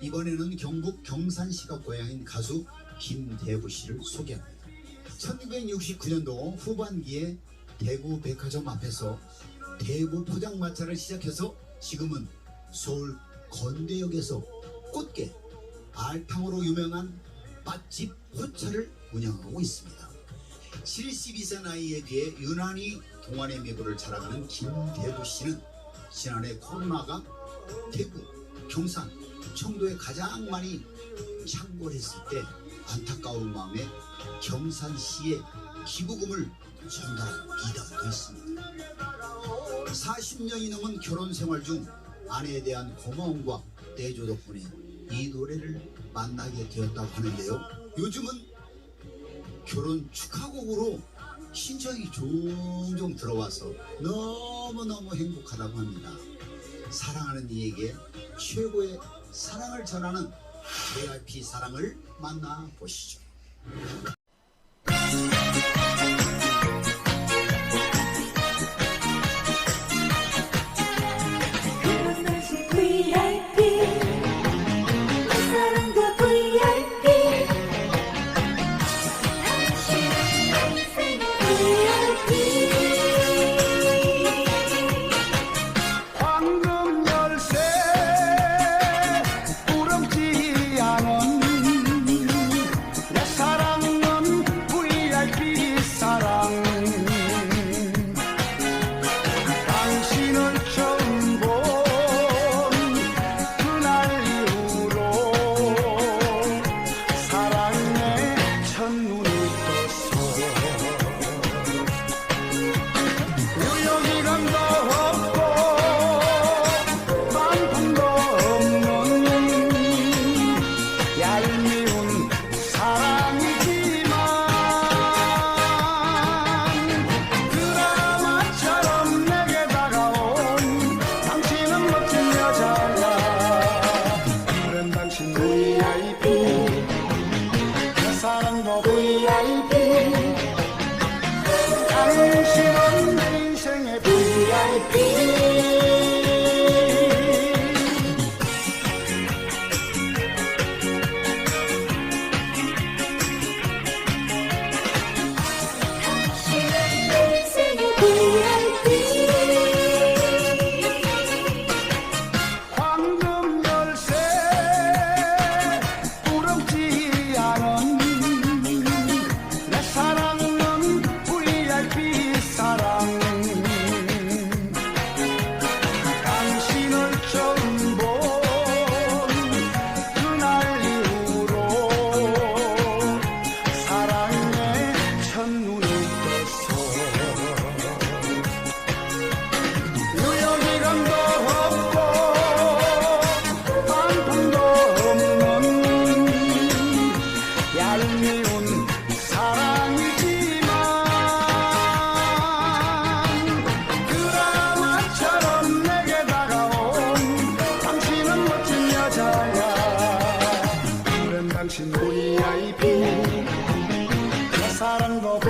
이번에는 경북 경산시가 고향인 가수 김대부 씨를 소개합니다. 1969년도 후반기에 대구 백화점 앞에서 대구 포장마차를 시작해서 지금은 서울 건대역에서 꽃게 알탕으로 유명한 맛집 호차를 운영하고 있습니다. 72세 나이에 비해 유난히 동안의 미부를 자랑하는 김대부 씨는 지난해 코로나가 대구, 경산, 청도에 가장 많이 창궐했을 때 안타까운 마음에 경산시에 기부금을 전달한 이담도 있습니다. 40년이 넘은 결혼 생활 중 아내에 대한 고마움과 내조 덕분에 이 노래를 만나게 되었다고 하는데요. 요즘은 결혼 축하곡으로 신청이 종종 들어와서 너무너무 행복하다고 합니다. 사랑하는 이에게 최고의 사랑을 전하는 JYP 사랑을 만나보시죠. Be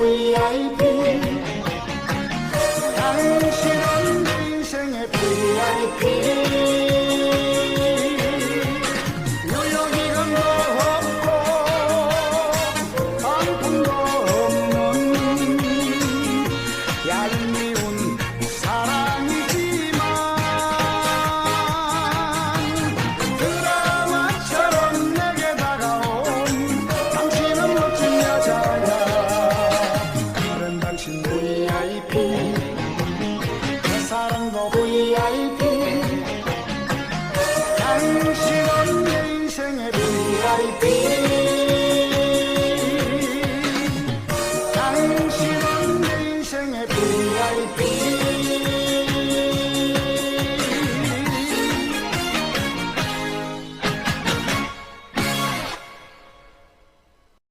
사랑 VIP 내 사랑도 VIP 당신은 내 인생의 VIP